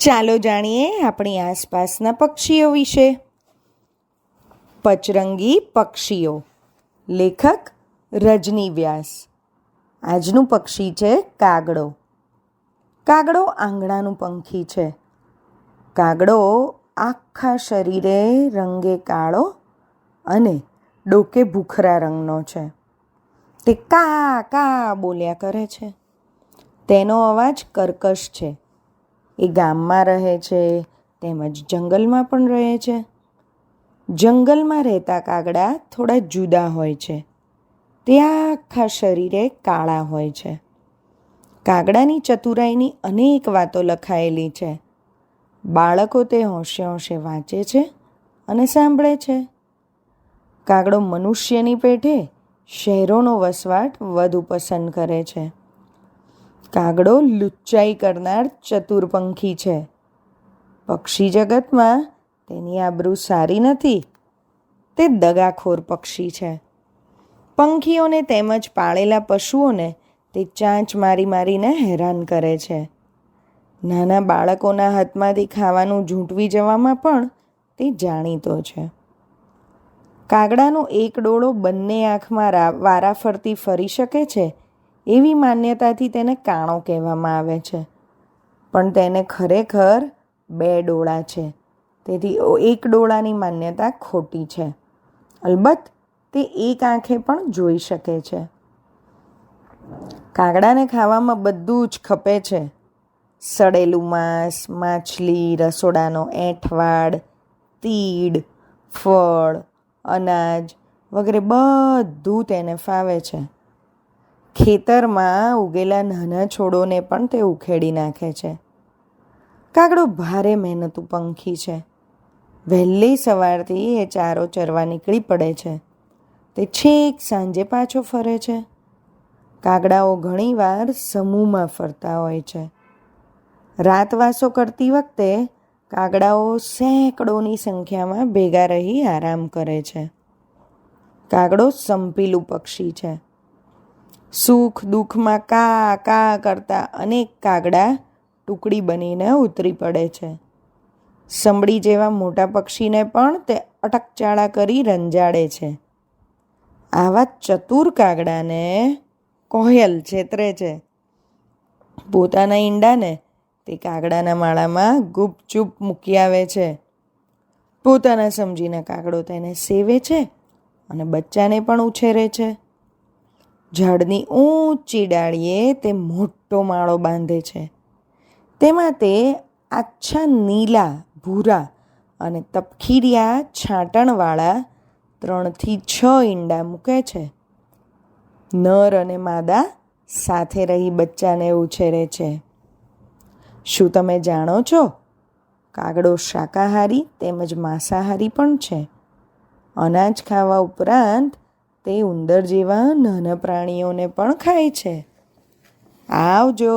ચાલો જાણીએ આપણી આસપાસના પક્ષીઓ વિશે. પચરંગી પક્ષીઓ. લેખક રજની વ્યાસ. આજનું પક્ષી છે કાગડો. કાગડો આંગણાનું પંખી છે. કાગડો આખા શરીરે રંગે કાળો અને ડોકે ભૂખરા રંગનો છે. તે કા કા બોલ્યા કરે છે. તેનો અવાજ કર્કશ છે. એ ગામમાં રહે છે, તેમજ જંગલમાં પણ રહે છે. જંગલમાં રહેતા કાગડા થોડા જુદા હોય છે. તે આખા શરીરે કાળા હોય છે. કાગડાની ચતુરાઈની અનેક વાતો લખાયેલી છે. બાળકો તે હોંશે હોંશે વાંચે છે અને સાંભળે છે. કાગડો મનુષ્યની પેઠે શહેરોનો વસવાટ વધુ પસંદ કરે છે. કાગડો લુચ્ચાઈ કરનાર ચતુરપંખી છે. પક્ષી જગતમાં તેની આબરૂ સારી નથી. તે દગાખોર પક્ષી છે. પંખીઓને તેમજ પાળેલા પશુઓને તે ચાંચ મારી મારીને હેરાન કરે છે. નાના બાળકોના હાથમાંથી ખાવાનું ઝૂંટવી જવામાં પણ તે જાણીતો છે. કાગડાનો એક ડોળો બંને આંખમાં વારાફરતી ફરી શકે છે એવી માન્યતાથી તેને કાણો કહેવામાં આવે છે. પણ તેને ખરેખર બે ડોળા છે. તેથી એક ડોળાની માન્યતા ખોટી છે. અલબત્ત, તે એક આંખે પણ જોઈ શકે છે. કાગડાને ખાવામાં બધું જ ખપે છે. સડેલું માંસ, માછલી, રસોડાનો એંઠવાડ, તીડ, ફળ, અનાજ વગેરે બધું તેને ફાવે છે. ખેતરમાં ઉગેલા નાના છોડોને પણ તે ઉખેડી નાખે છે. કાગડો ભારે મહેનતું પંખી છે. વહેલી સવારથી એ ચારો ચરવા નીકળી પડે છે. તે છેક સાંજે પાછો ફરે છે. કાગડાઓ ઘણીવાર સમૂહમાં ફરતા હોય છે. રાતવાસો કરતી વખતે કાગડાઓ સેંકડોની સંખ્યામાં ભેગા રહી આરામ કરે છે. કાગડો સંપીલું પક્ષી છે. સુખ દુઃખમાં કા કા કરતા અનેક કાગડા ટુકડી બનીને ઉતરી પડે છે. સંભળી જેવા મોટા પક્ષીને પણ તે અટકચાળા કરી રંજાડે છે. આવા ચતુર કાગડાને કોયલ છેતરે છે. પોતાના ઈંડાને તે કાગડાના માળામાં ગુપચૂપ મૂકી આવે છે. પોતાના સમજીને કાગડો તેને સેવે છે અને બચ્ચાને પણ ઉછેરે છે. ઝાડની ઊંચી ડાળીએ તે મોટો માળો બાંધે છે. તેમાં તે આછા નીલા, ભૂરા અને તપખીરિયા છાંટણવાળા ત્રણથી છ ઈંડા મૂકે છે. નર અને માદા સાથે રહી બચ્ચાને ઉછેરે છે. શું તમે જાણો છો? કાગડો શાકાહારી તેમજ માંસાહારી પણ છે. અનાજ ખાવા ઉપરાંત તે ઉંદર જેવા નાના પ્રાણીઓને પણ ખાય છે. આવજો.